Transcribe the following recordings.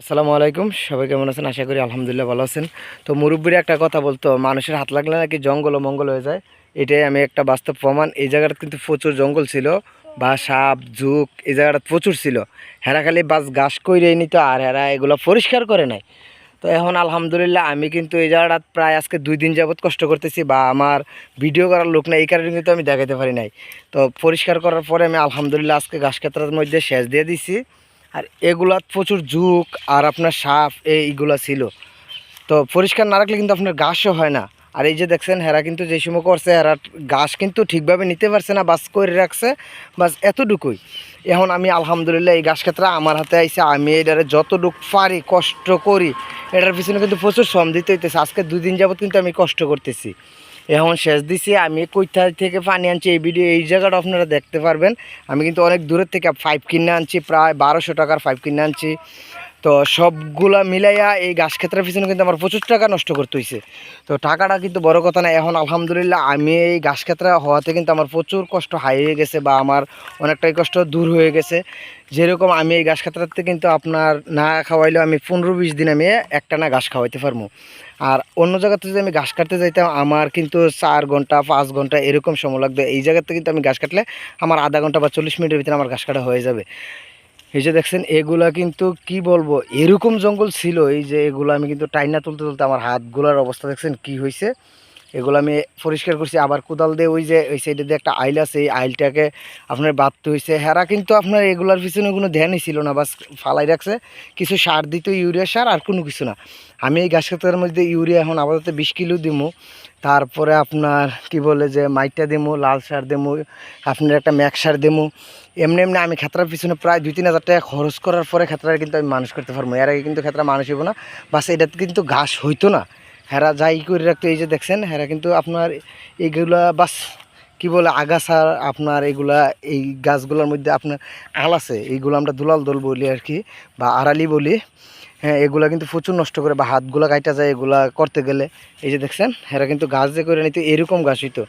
আসসালামু আলাইকুম, সবাই কেমন আছেন? আশা করি আলহামদুলিল্লাহ ভালো আছেন। তো মুরব্বীর একটা কথা বলতো, মানুষের হাত লাগলে নাকি জঙ্গল ও মঙ্গল হয়ে যায়। এটাই আমি একটা বাস্তব প্রমাণ। এই জায়গাটা কিন্তু প্রচুর জঙ্গল ছিল, বা সাপ ঝুঁক এই জায়গাটা প্রচুর ছিল। হেরা খালি বাস ঘাস কইরে নিত, আর হেরা এগুলো পরিষ্কার করে নাই। তো এখন আলহামদুলিল্লাহ আমি কিন্তু এই জায়গাটা প্রায় আজকে দুই দিন যাবত কষ্ট করতেছি, বা আমার ভিডিও করার লোক নাই, এই কারণে কিন্তু আমি দেখাতে পারি নাই। তো পরিষ্কার করার পরে আমি আলহামদুলিল্লাহ আজকে ঘাস ক্ষেত্রের মধ্যে সেচ দিয়ে দিছি। আর এগুলা প্রচুর ঝুঁক আর আপনার সাপ এইগুলা ছিল। তো পরিষ্কার না রাখলে কিন্তু আপনার ঘাসও হয় না। আর এই যে দেখছেন, হেরা কিন্তু যে সময় করছে, হেরা ঘাস কিন্তু ঠিকভাবে নিতে পারছে না, বাস করে রাখছে, বাস এতটুকুই। এখন আমি আলহামদুলিল্লাহ এই ঘাস ক্ষেত্রে আমার হাতে আইসে আমি এটারে যতটুকু পারি, কষ্ট করি, এটার পিছনে কিন্তু প্রচুর শ্রম দিতে হইতেছে। আজকে দুই দিন যাবত কিন্তু আমি কষ্ট করতেছি। এখন শেষ দিছি, আমি কৈথা থেকে পানি আনছি, এই ভিডিও এই জায়গাটা আপনারা দেখতে পারবেন। আমি কিন্তু অনেক দূরের থেকে পাইপ কিনে আনছি, প্রায় বারোশো টাকার পাইপ কিনে আনছি। তো সবগুলা মিলাইয়া এই গাছ ক্ষেত্রের পিছনে কিন্তু আমার প্রচুর টাকা নষ্ট করতে হয়েছে তো টাকাটা কিন্তু বড় কথা না, এখন আলহামদুলিল্লাহ আমি এই গাছ ক্ষেত্রে হওয়াতে কিন্তু আমার প্রচুর কষ্ট হাই হয়ে গেছে বা আমার অনেকটাই কষ্ট দূর হয়ে গেছে। যেরকম আমি এই ঘাস ক্ষেত্রাতে কিন্তু আপনার না খাওয়াইলেও আমি পনেরো বিশ দিন আমি একটা না ঘাস খাওয়াইতে পারব। আর অন্য জায়গাতে যদি আমি ঘাস কাটতে যাইতাম, আমার কিন্তু চার ঘণ্টা, পাঁচ ঘণ্টা এরকম সময় লাগবে। এই জায়গাতে কিন্তু আমি ঘাস কাটলে আমার আধা ঘণ্টা বা চল্লিশ মিনিটের ভিতরে আমার ঘাস কাটা হয়ে যাবে। এই যে দেখছেন, এগুলা কিন্তু কি বলব, এরকম জঙ্গল ছিল, এই যে এগুলো আমি কিন্তু টাইনা তুলতে তুলতে আমার হাতগুলার অবস্থা দেখছেন কি হয়েছে এগুলো আমি পরিষ্কার করছি। আবার কোদাল দিয়ে ওই যে, ওই সাইডে দিয়ে একটা আইল আছে, এই আইলটাকে আপনার বাঁধতে হয়েছে হেরা কিন্তু আপনার এগুলার পিছনে কোনো ধ্যানই ছিল না, বাস ফালাই রাখছে। কিছু সার দিত, ইউরিয়া সার আর কোনো কিছু না। আমি এই গাছ ক্ষেতের মধ্যে ইউরিয়া এখন আপাতত বিশ কিলো দিমু। তারপরে আপনার কি বলে যে মাইটা দেবো লাল সার দেবো আপনার একটা ম্যাক সার দেবো এমনি এমনি আমি ক্ষেত্রার পিছনে প্রায় দুই তিন হাজার টাকা খরচ করার পরে ক্ষেত্রার কিন্তু আমি মানুষ করতে পারব এর আগে কিন্তু ক্ষেত্রা মানুষ হইব না। বাস এটাতে কিন্তু ঘাস হইতো না। হেরা যাই করে রাখতো, এই যে দেখছেন, হেরা কিন্তু আপনার এইগুলা বাস, কি বলে, আগাছা, আপনার এগুলা, এই গাছগুলোর মধ্যে আপনার আল আছে, এইগুলো আমরা দুলাল দোল বলি আর কি, বা আড়ালি বলি। হ্যাঁ এগুলা কিন্তু প্রচুর নষ্ট করে, বা হাতগুলা কাইটা যায়, এগুলা করতে গেলে। এই যে দেখছেন এরা কিন্তু গাছ যে করে নিত, এরকম গাছ হইতো।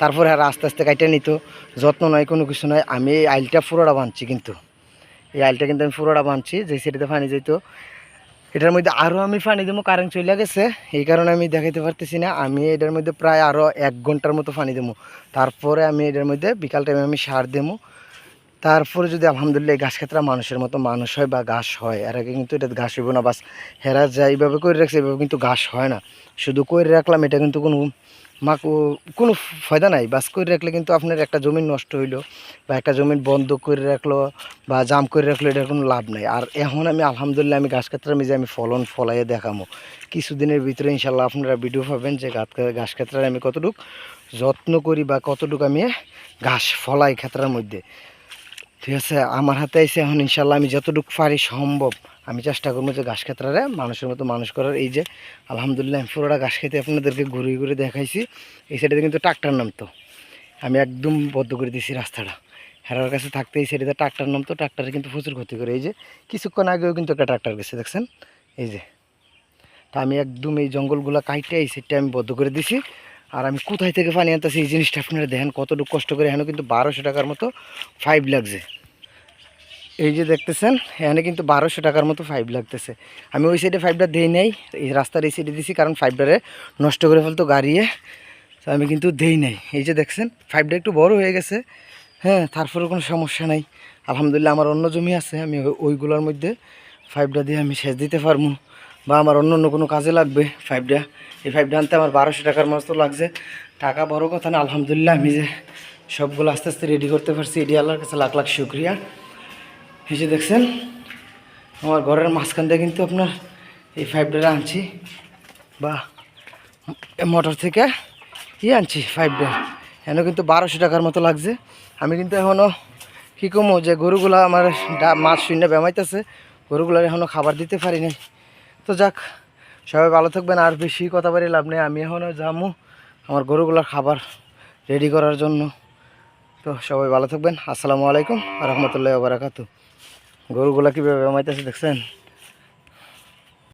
তারপর এরা আস্তে আস্তে কাইটা নিত, যত্ন নয় কোনো কিছু নয় আমি এই আইলটা পুরোটা বানছি কিন্তু। এই আইলটা কিন্তু আমি পুরোটা বানছি যে সেটাতে পানি যেত এটার মধ্যে আরও আমি পানি দেবো কারেন্ট চলে গেছে। এই কারণে আমি দেখাইতে পারতেছি না। আমি এটার মধ্যে প্রায় আরও এক ঘণ্টার মতো পানি দেবো তারপরে আমি এটার মধ্যে বিকাল টাইমে আমি সার দেবো তারপরে যদি আলহামদুলিল্লাহ এই ঘাস ক্ষেত্রে মানুষের মতো মানুষ হয় বা ঘাস হয়, এর আগে কিন্তু এটা ঘাস হইব না, বাস হেরা যায় এইভাবে করে রাখছে, এইভাবে কিন্তু ঘাস হয় না। শুধু করে রাখলাম, এটা কিন্তু কোনো মাক কোনো ফায়দা নাই, বাস করে রাখলে কিন্তু আপনার একটা জমি নষ্ট হইল বা একটা জমি বন্ধ করে রাখল বা জাম করে রাখল, এটার কোনো লাভ নাই। আর এখন আমি আলহামদুলিল্লাহ আমি ঘাস ক্ষেত্রে আমি যে আমি ফলন ফলাইয়ে দেখামো। কিছুদিনের ভিতরে ইনশাল্লাহ আপনারা ভিডিও পাবেন যে গাছ ঘাস ক্ষেত্রে আমি কতটুক যত্ন করি বা কতটুকু আমি ঘাস ফলাই ক্ষেত্রের মধ্যে। ঠিক আছে? আমার হাতে এসে এখন ইনশাল্লাহ আমি যতটুকু পারি সম্ভব। আমি চেষ্টা করব যে ঘাস ক্ষেত্রে মানুষের মতো মানুষ করার। এই যে, আলহামদুলিল্লাহ আমি পুরোটা ঘাস খেতে আপনাদেরকে ঘুরে ঘুরে দেখাইছি। এই সাইডে কিন্তু ট্রাক্টার নামতো। আমি একদম বদ্ধ করে দিয়েছি রাস্তাটা। হেরার কাছে থাকতে এই সাইডে ট্রাক্টার নামতো, ট্রাক্টারে কিন্তু প্রচুর ক্ষতি করে। এই যে, কিছুক্ষণ আগেও কিন্তু একটা ট্রাক্টার গেছে, দেখছেন? এই যে। তা আমি একদম এই জঙ্গলগুলো কাইটে এই সাইডটা আমি বদ্ধ করে দিছি আর আমি কোথায় থেকে পানি আনতেছি এই জিনিসটা আপনারা দেখেন, কতটুকু কষ্ট করে, এখানে কিন্তু বারোশো টাকার মতো ফাইভ লাগছে। এই যে দেখতেছেন, এখানে কিন্তু বারোশো টাকার মতো ফাইভ লাগতেছে। আমি ওই সাইডে ফাইভটা দিই নাই, এই রাস্তার এই সাইডে দিছি, কারণ ফাইভটারে নষ্ট করে ফেলতো গাড়িয়ে তো আমি কিন্তু দেই নাই। এই যে দেখছেন ফাইভটা একটু বড় হয়ে গেছে। হ্যাঁ তারপরে কোনো সমস্যা নাই। আলহামদুলিল্লাহ আমার অন্য জমি আছে, আমি ওই- ওইগুলোর মধ্যে ফাইভটা দিয়ে আমি সেচ দিতে পারব। বা আমার অন্য অন্য কোনো কাজে লাগবে ফাইভটা এই ফাইভটা আনতে আমার বারোশো টাকার মতো লাগছে। টাকা বড় কথা না, আলহামদুলিল্লাহ আমি যে সবগুলো আস্তে আস্তে রেডি করতে পারছি এটি আল্লাহর কাছে লাখ লাখ শুক্রিয়া। যে দেখছেন, আমার ঘরের মাঝখান দিয়ে কিন্তু আপনার এই ফাইভটা আনছি। বা, মোটর থেকে ই আনছি ফাইভটা এখানে কিন্তু বারোশো টাকার মতো লাগছে। আমি কিন্তু এখনও কী কমো যে গরুগুলো আমার মাছ শূন্য বেমাইতেছে গরুগুলোর এখনও খাবার দিতে পারি নাই। তো যাক, সবাই ভালো থাকবেন, আর বেশি কথা বাড়ি লাভ নেই। আমি এখনও যামু আমার গরুগুলোর খাবার রেডি করার জন্য। তো সবাই ভালো থাকবেন। আসসালামু আলাইকুম রহমতুল্লাহ বারাকাতু গরুগুলা কীভাবে মাইতেছে দেখছেন?